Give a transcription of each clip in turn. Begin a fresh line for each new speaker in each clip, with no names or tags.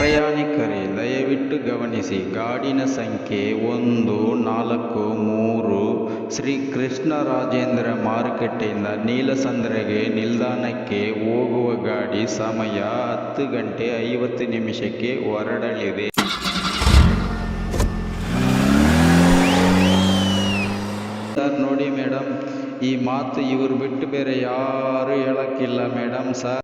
ಪ್ರಯಾಣಿಕರೇ, ದಯವಿಟ್ಟು ಗಮನಿಸಿ. ಗಾಡಿನ ಸಂಖ್ಯೆ ಒಂದು, ನಾಲ್ಕು, ಮೂರು. ಶ್ರೀ ಕೃಷ್ಣರಾಜೇಂದ್ರ ಮಾರುಕಟ್ಟೆಯಿಂದ ನೀಲಸಂದ್ರಗೆ ನಿಲ್ದಾಣಕ್ಕೆ ಹೋಗುವ ಗಾಡಿ ಸಮಯ ಹತ್ತು ಗಂಟೆ ಐವತ್ತು ನಿಮಿಷಕ್ಕೆ ಹೊರಡಲಿದೆ. ಸರ್, ನೋಡಿ ಮೇಡಮ್ ಈ ಮಾತು ಇವರು ಬಿಟ್ಟು ಬೇರೆ ಯಾರು ಹೇಳಕ್ಕಿಲ್ಲ ಮೇಡಮ್ ಸರ್.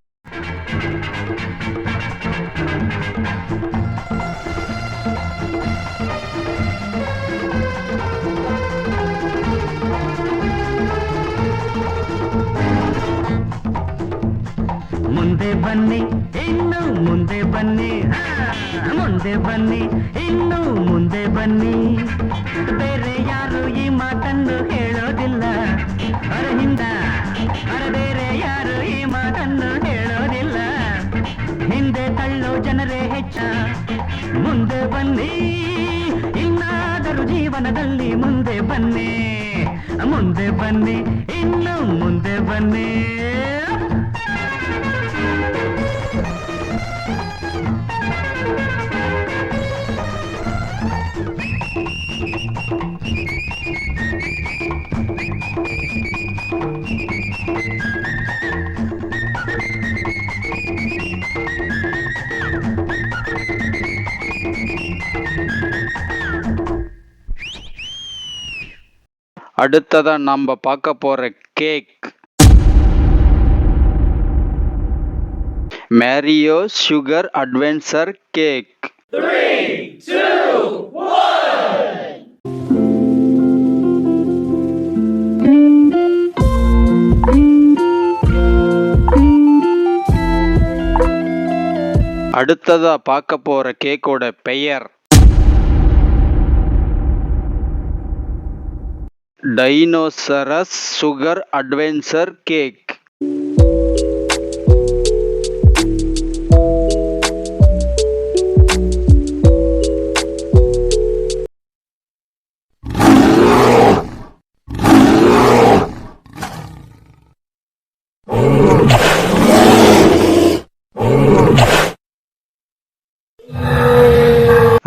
ಮುಂದೆ ಬನ್ನಿ, ಇನ್ನು ಮುಂದೆ ಬನ್ನಿ. ಮುಂದೆ ಬನ್ನಿ, ಇನ್ನು ಮುಂದೆ ಬನ್ನಿ. ಬೇರೆ ಯಾರು ಈ ಮಾತನ್ನು ಹೇಳೋದಿಲ್ಲ. ಹೊರಹಿಂದ ಹೊರ ಬೇರೆ ಯಾರು ಈ ಮಾತನ್ನು ಹೇಳೋದಿಲ್ಲ. ಹಿಂದೆ ತಳ್ಳೋ ಜನರೇ ಹೆಚ್ಚ, ಮುಂದೆ ಬನ್ನಿ. ಇನ್ನಾದರೂ ಜೀವನದಲ್ಲಿ ಮುಂದೆ ಬನ್ನಿ ಮುಂದೆ ಬನ್ನಿ, ಇನ್ನು ಮುಂದೆ ಬನ್ನಿ.
அடுத்ததா நம்ம பார்க்க போற cake Mario sugar adventure cake அடுத்ததா பார்க்க போற கேக்கோட பெயர். டைனோசரஸ் சுகர் அட்வென்ச்சர் கேக்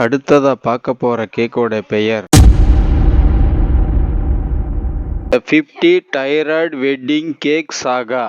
அடுத்ததா பார்க்க போற கேக்கோட பெயர். ஃபிஃப்டி டைராய்டு வெட்டிங் கேக் சாகா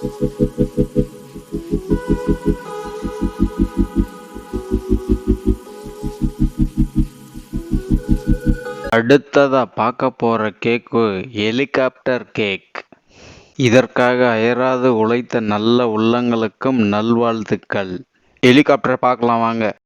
அடுத்ததா பார்க்க போற கேக்கு ஹெலிகாப்டர் கேக். இதற்காக அயராது உழைத்த நல்ல உள்ளங்களுக்கும் நல்வாழ்த்துக்கள். ஹெலிகாப்டர் பார்க்கலாம் வாங்க.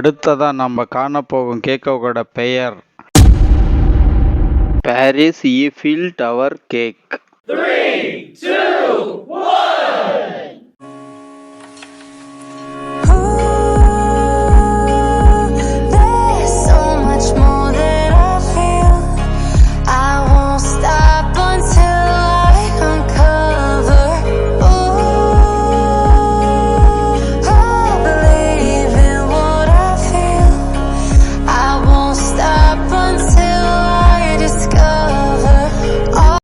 அடுத்ததா நம்ம காணப்போகும் கேக்கோட பெயர். Paris Eiffel tower cake